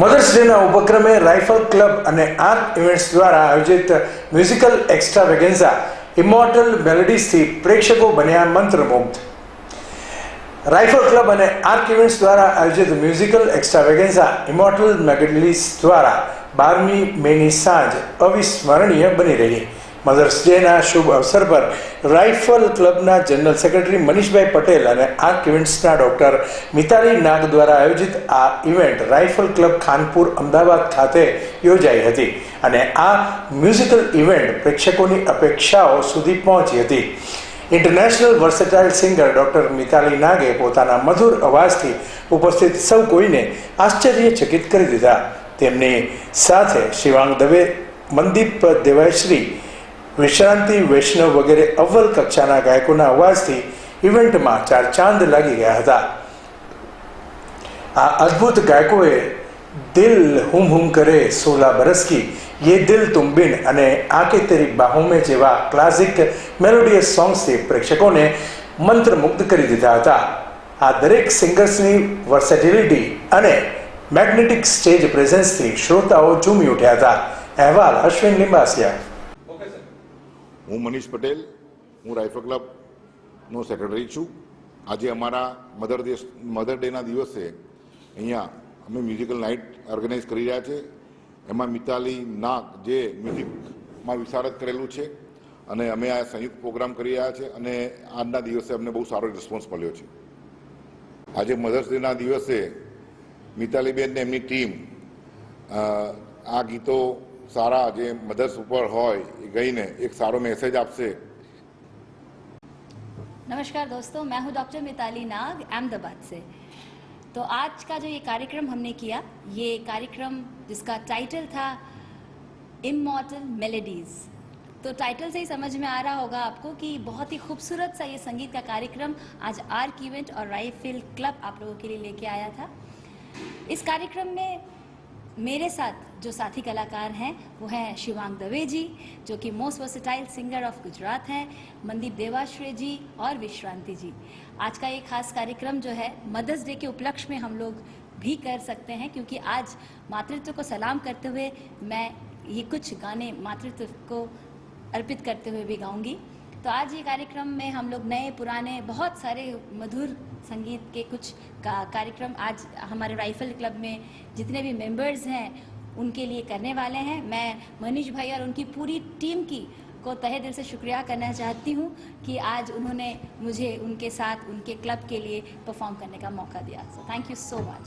Mothers ડેના ઉપક્રમે rifle club અને આર્ટ ઇવેન્ટ્સ દ્વારા આયોજિત મ્યુઝિકલ એક્સ્ટ્રા વેગેન્ઝા ઇમોર્ટલ મેલોડીઝથી પ્રેક્ષકો બન્યા મંત્રમુગ્ધ. રાઇફલ ક્લબ અને આર્ક ઇવેન્ટ્સ દ્વારા આયોજિત મ્યુઝિકલ એક્સ્ટ્રા વેગેન્ઝા ઇમોર્ટલ મેગડલીસ દ્વારા બારમી મેની સાંજ અવિસ્મરણીય બની રહી. મધર્સ ડેના શુભ અવસર પર રાઇફલ ક્લબના જનરલ સેક્રેટરી મનીષભાઈ પટેલ અને આર્ક ઇવેન્ટ્સના ડૉક્ટર મિતાલી નાગ દ્વારા આયોજિત આ event rifle club Khanpur Ahmedabad ખાતે યોજાઈ હતી અને આ મ્યુઝિકલ ઇવેન્ટ પ્રેક્ષકોની અપેક્ષાઓ સુધી પહોંચી હતી. International versatile singer doctor Mitali નાગે પોતાના મધુર અવાજથી ઉપસ્થિત સૌ કોઈને આશ્ચર્યચકિત કરી દીધા. તેમની સાથે શિવાંગ દવે મનદીપ દેવાયશ્રી વિશ્રાંતિ, વૈષ્ણવ વગેરે અવ્વલ કક્ષાના ગાયકોના અવાજથી ઇવેન્ટમાં ચાર ચાંદ લાગી ગયા હતા. આ અદ્ભુત ગાયકોએ દિલ હુમ હુમ કરે સોલા બરસકી, યે દિલ તુમ બિન અને આકે તેરી બાહુમે જેવા ક્લાસિક મેલોડિયસ સોંગ્સથી પ્રેક્ષકોને મંત્રમુગ્ધ કરી દીધા હતા. આ દરેક સિંગર્સની વર્સેટિલિટી અને મેગ્નેટિક સ્ટેજ પ્રેઝન્સથી શ્રોતાઓ ઝૂમી ઉઠ્યા હતા. અહેવાલ અશ્વિન લિંબાસિયા. હું મનીષ પટેલ, હું રાઇફલ ક્લબનો સેક્રેટરી છું. આજે અમારા મધર દેશ, મધર ડેના દિવસે અહીંયા અમે મ્યુઝિકલ નાઇટ ઓર્ગેનાઇઝ કરી રહ્યા છે. એમાં મિતાલી નાગ જે મ્યુઝિકમાં વિશારદ કરેલું છે અને અમે આ સંયુક્ત પ્રોગ્રામ કરી રહ્યા છે અને આજના દિવસે અમને બહુ સારો રિસ્પોન્સ મળ્યો છે. આજે મધર્સ ડેના દિવસે મિતાલીબેન ને એમની ટીમ આ ગીતો સારા જે મધર્સ ઉપર હોય એ ગઈને એક સારો મેસેજ આપશે नमस्कार दोस्तों मैं हूं डॉक्टर मिताली नाग अहमदाबाद से तो आज का जो ये कार्यक्रम हमने किया ये कार्यक्रम जिसका टाइटल था इमोर्टल मेलेडीज तो टाइटल से ही समझ में आ रहा होगा आपको कि बहुत ही खूबसूरत सा ये संगीत का कार्यक्रम आज आर्क इवेंट और राइफिल क्लब आप लोगों के लिए लेके आया था इस कार्यक्रम में मेरे साथ जो साथी कलाकार हैं, वो हैं शिवांग दवे जी, जो कि most versatile singer of Gujarat हैं मनदीप देवाश्रय जी और विश्रांति जी। आज का ये खास कार्यक्रम जो है मदर्स डे के उपलक्ष्य में हम लोग भी कर सकते हैं, क्योंकि आज मातृत्व को सलाम करते हुए मैं ये कुछ गाने मातृत्व को अर्पित करते हुए भी गाऊँगी। तो आज ये कार्यक्रम में हम लोग नए, पुराने, बहुत सारे मधुर संगीत के कुछ का, कार्यक्रम आज हमारे राइफल क्लब में जितने भी मेंबर्स हैं, उनके लिए करने वाले हैं। मैं मनीष भाई और उनकी पूरी टीम की, को तहे दिल से शुक्रिया करना चाहती हूँ कि आज उन्होंने मुझे उनके साथ, उनके क्लब के लिए परफॉर्म करने का मौका दिया। So thank you so much